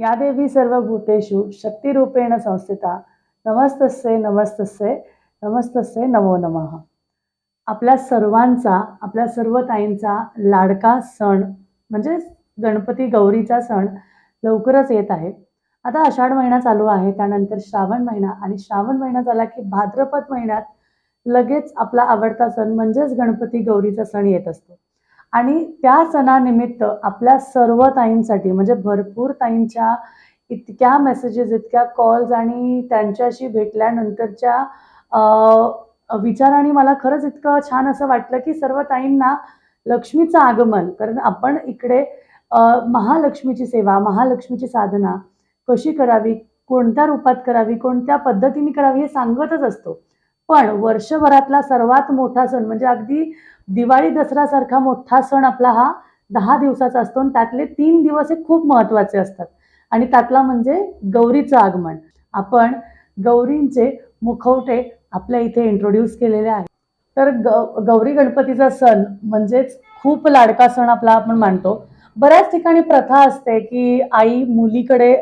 या देवी सर्वभूतेषु शक्तिरूपेण संस्थिता. नमस्तस्ये नमस्तस्ये नमस्तस्ये नमो नम. आपल्या सर्वांचा आपल्या सर्व ताईंचा लाडका सण म्हणजे गणपती गौरीचा सण लवकरच येत आहे. आता आषाढ महिना चालू आहे त्यानंतर श्रावण महिना आणि श्रावण महिना झाला की भाद्रपद महिन्यात लगेच आपला आवडता सण म्हणजेच गणपती गौरीचा सण येत असतो. आणि त्या सणानिमित्त आपल्या सर्व ताईंसाठी म्हणजे भरपूर ताईंच्या इतक्या मेसेजेस इतक्या कॉल्स आणि त्यांच्याशी भेटल्यानंतरच्या विचाराने मला खरंच इतकं छान असं वाटलं की सर्व ताईंना लक्ष्मीचं आगमन. कारण आपण इकडे महालक्ष्मीची सेवा महालक्ष्मीची साधना कशी करावी कोणत्या रूपात करावी कोणत्या पद्धतीने करावी हे सांगतच असतो. पण वर्षभरातला सर्वात मोठा सण म्हणजे अगदी दिवाळी दसरासारखा मोठा सण आपला हा दहा दिवसाचा असतो आणि त्यातले तीन दिवस हे खूप महत्त्वाचे असतात. आणि त्यातला म्हणजे गौरीचं आगमन. आपण गौरींचे मुखवटे आपल्या इथे इंट्रोड्यूस केलेले आहे तर ग गौरी गणपतीचा सण म्हणजेच खूप लाडका सण आपला आपण मानतो. बऱ्याच ठिकाणी प्रथा असते की आई मुलीकडे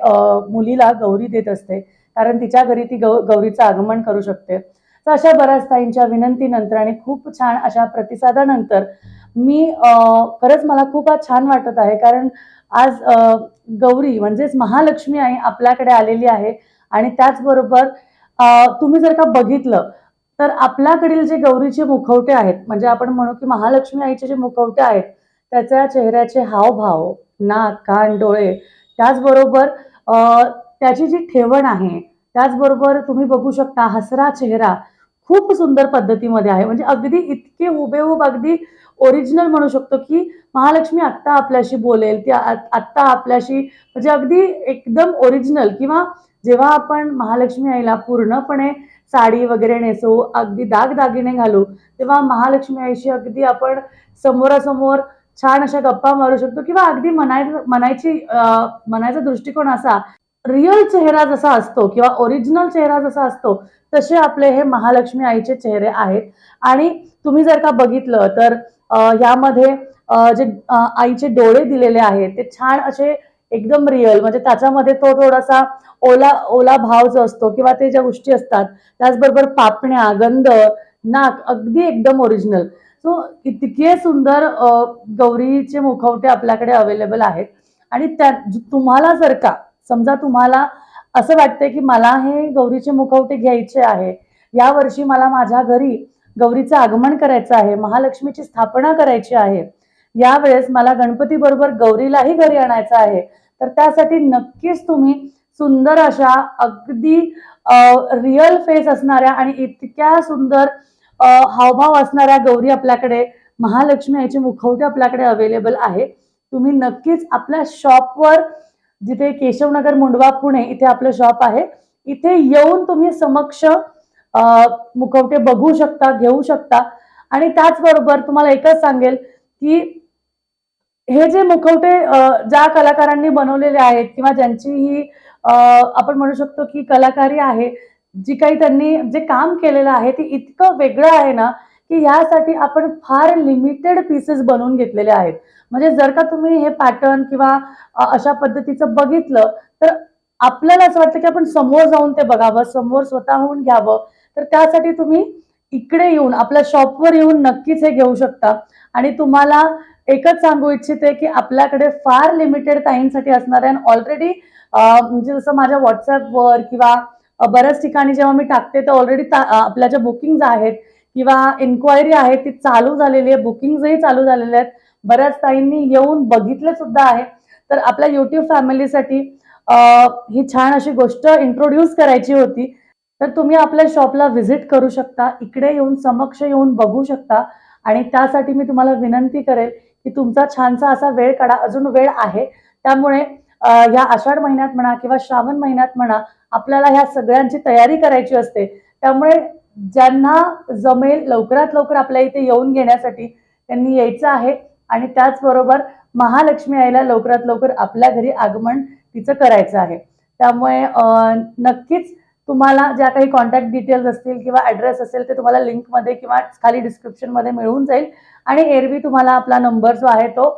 मुलीला गौरी देत असते. कारण तिच्या घरी ती गौ गौरीचं आगमन करू शकते. तर अशा बऱ्याच ताईंच्या विनंतीनंतर आणि खूप छान अशा प्रतिसादानंतर मी खरंच मला खूप आज छान वाटत आहे. कारण आज गौरी म्हणजेच महालक्ष्मी आई आपल्याकडे आलेली आहे आणि त्याचबरोबर तुम्ही जर का बघितलं तर आपल्याकडील जे गौरीचे मुखवटे आहेत म्हणजे आपण म्हणू की महालक्ष्मी आईचे जे मुखवटे आहेत त्याच्या चेहऱ्याचे हावभाव नाक कान डोळे त्याचबरोबर त्याची जी ठेवण आहे त्याचबरोबर तुम्ही बघू शकता हसरा चेहरा खूप सुंदर पद्धतीमध्ये आहे. म्हणजे अगदी इतके हुबेहूब अगदी ओरिजिनल म्हणू शकतो की महालक्ष्मी आत्ता आपल्याशी बोलेल ती आत्ता आपल्याशी म्हणजे अगदी एकदम ओरिजिनल किंवा जेव्हा आपण महालक्ष्मी आईला पूर्णपणे साडी वगैरे नेसो अगदी दागदागिने घालू तेव्हा महालक्ष्मी आईशी अगदी आपण समोरासमोर छान अशा गप्पा मारू शकतो किंवा अगदी मनाय मनायची मनायचा म्हणायचा दृष्टिकोन असा रिअल चेहरा जसा असतो किंवा ओरिजिनल चेहरा जसा असतो तसे आपले हे महालक्ष्मी आईचे चेहरे आहेत. आणि तुम्ही जर का बघितलं तर यामध्ये जे आईचे डोळे दिलेले आहेत ते छान असे एकदम रिअल म्हणजे त्याच्यामध्ये तो थोडासा ओला ओला भाव जो असतो किंवा ते ज्या गोष्टी असतात त्याचबरोबर पापण्या गंध नाक अगदी एकदम ओरिजिनल सो इतके सुंदर गौरीचे मुखवटे आपल्याकडे अवेलेबल आहेत. आणि त्या तुम्हाला जर का समजा तुम्हाला असं वाटतंय की मला हे गौरीचे मुखवटे घ्यायचे आहे. या वर्षी मला माझ्या घरी गौरीचं आगमन करायचं आहे महालक्ष्मीची स्थापना करायची आहे. यावेळेस मला गणपती बरोबर गौरीलाही घरी आणायचं आहे. तर त्यासाठी नक्कीच तुम्ही सुंदर अशा अगदी रिअल फेस असणाऱ्या आणि इतक्या सुंदर हावभाव असणाऱ्या गौरी आपल्याकडे महालक्ष्मी याचे मुखवटे आपल्याकडे अवेलेबल आहे. तुम्ही नक्कीच आपल्या शॉपवर जिथे केशवनगर मुंडवा पुणे इथे आपलं शॉप आहे इथे येऊन तुम्ही समक्ष अ, मुखवटे बघू शकता घेऊ शकता. आणि त्याचबरोबर तुम्हाला एकच सांगेल की हे जे मुखवटे ज्या कलाकारांनी बनवलेले आहेत किंवा ज्यांची ही आपण म्हणू शकतो की कलाकारी आहे जी काही त्यांनी जे काम केलेलं आहे ते इतकं वेगळं आहे ना की ह्यासाठी आपण फार लिमिटेड पीसेस बनवून घेतलेले आहेत. म्हणजे जर का तुम्ही हे पॅटर्न किंवा अशा पद्धतीचं बघितलं तर आपल्याला असं वाटतं की आपण समोर जाऊन ते बघावं समोर स्वतःहून घ्यावं. तर त्यासाठी तुम्ही इकडे येऊन आपल्या शॉपवर येऊन नक्कीच हे घेऊ शकता. आणि तुम्हाला एकच सांगू इच्छिते की आपल्याकडे फार लिमिटेड टाईमसाठी असणार आहे. ऑलरेडी म्हणजे जसं माझ्या व्हॉट्सअपवर किंवा बऱ्याच ठिकाणी जेव्हा मी टाकते तर ऑलरेडी आपल्या ज्या बुकिंग आहेत किंवा इन्क्वायरी आहे ती चालू झालेली आहे बुकिंगही चालू झालेले आहेत. बऱ्याच ताईंनी येऊन बघितले सुद्धा आहे. तर आपल्या युट्यूब फॅमिलीसाठी ही छान अशी गोष्ट इंट्रोड्यूस करायची होती. तर तुम्ही आपल्या शॉपला व्हिजिट करू शकता. इकडे येऊन समक्ष येऊन बघू शकता. आणि त्यासाठी मी तुम्हाला विनंती करेल की तुमचा छानसा असा वेळ काढा. अजून वेळ आहे. त्यामुळे ह्या आषाढ महिन्यात म्हणा किंवा श्रावण महिन्यात म्हणा आपल्याला ह्या सगळ्यांची तयारी करायची असते. त्यामुळे ज्यांना जमेल लवकरात लवकर आपल्या इथे येऊन घेण्यासाठी त्यांनी यायचं आहे. आणि त्याचबरोबर महालक्ष्मी आईला लवकरात लवकर आपल्या घरी आगमन तिचं करायचं आहे. त्यामुळे नक्कीच तुम्हाला ज्या काही कॉन्टॅक्ट डिटेल्स असतील किंवा ॲड्रेस असेल ते तुम्हाला लिंकमध्ये किंवा खाली डिस्क्रिप्शनमध्ये मिळून जाईल. आणि एरवी तुम्हाला आपला नंबर जो आहे तो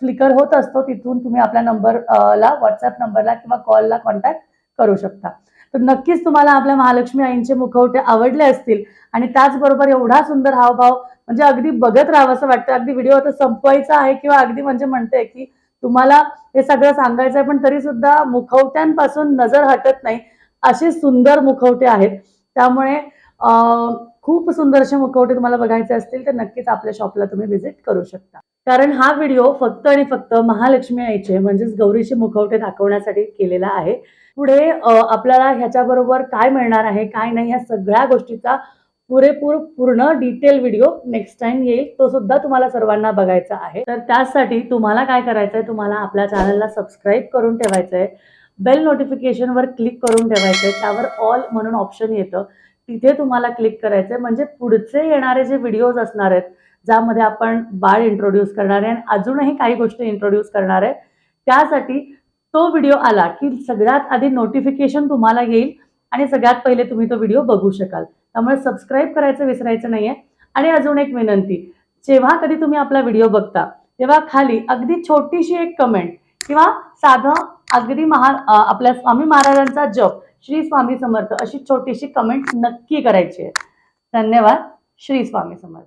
फ्लिकर होत असतो. तिथून तुम्ही आपल्या नंबर ला व्हॉट्सअप नंबरला किंवा कॉलला कॉन्टॅक्ट करू शकता. तर नक्कीच तुम्हाला आपल्या महालक्ष्मी आईंचे मुखवटे आवडले असतील. आणि त्याचबरोबर एवढा सुंदर हावभाव म्हणजे अगदी बघत राहावं असं वाटतं. अगदी व्हिडिओ आता संपवायचा आहे किंवा अगदी म्हणजे म्हणते की तुम्हाला हे सगळं सांगायचं आहे पण तरी सुद्धा मुखवट्यांपासून नजर हटत नाही असे सुंदर मुखवटे आहेत. त्यामुळे अं, खूप सुंदर असे मुखवटे तुम्हाला बघायचे असतील तर नक्कीच आपल्या शॉपला तुम्ही व्हिजिट करू शकता. कारण हा व्हिडिओ फक्त आणि फक्त महालक्ष्मी आईचे म्हणजेच गौरीचे मुखवटे दाखवण्यासाठी केलेला आहे. पुढे आपल्याला ह्याच्याबरोबर काय मिळणार आहे काय नाही या सगळ्या गोष्टीचा पुरेपूर पूर्ण डिटेल व्हिडिओ नेक्स्ट टाइम येईल तो सुद्धा तुम्हाला सर्वांना बघायचा आहे. तर त्यासाठी तुम्हाला काय करायचं आहे तुम्हाला आपल्या चॅनलला सबस्क्राईब करून ठेवायचं आहे बेल नोटिफिकेशनवर क्लिक करून ठेवायचं आहे त्यावर ऑल म्हणून ऑप्शन येतं. तिथे तुम्हाला क्लिक करायचं आहे म्हणजे पुढचे येणारे जे व्हिडिओज असणार आहेत ज्यामध्ये आपण बाळ इंट्रोड्यूस करणार आहे आणि अजूनही काही गोष्टी इंट्रोड्यूस करणार आहे त्यासाठी तो व्हिडिओ आला की सगळ्यात आधी नोटिफिकेशन तुम्हाला येईल आणि सगळ्यात पहिले तुम्ही तो व्हिडिओ बघू शकाल. त्यामुळे सबस्क्राईब करायचं विसरायचं नाहीये. आणि अजून एक विनंती जेव्हा कधी तुम्ही आपला व्हिडिओ बघता तेव्हा खाली अगदी छोटीशी एक कमेंट किंवा साधं अगदी महा आपल्या स्वामी महाराजांचा जप श्री स्वामी समर्थ अशी छोटीशी कमेंट नक्की करायची आहे. धन्यवाद. श्री स्वामी समर्थ.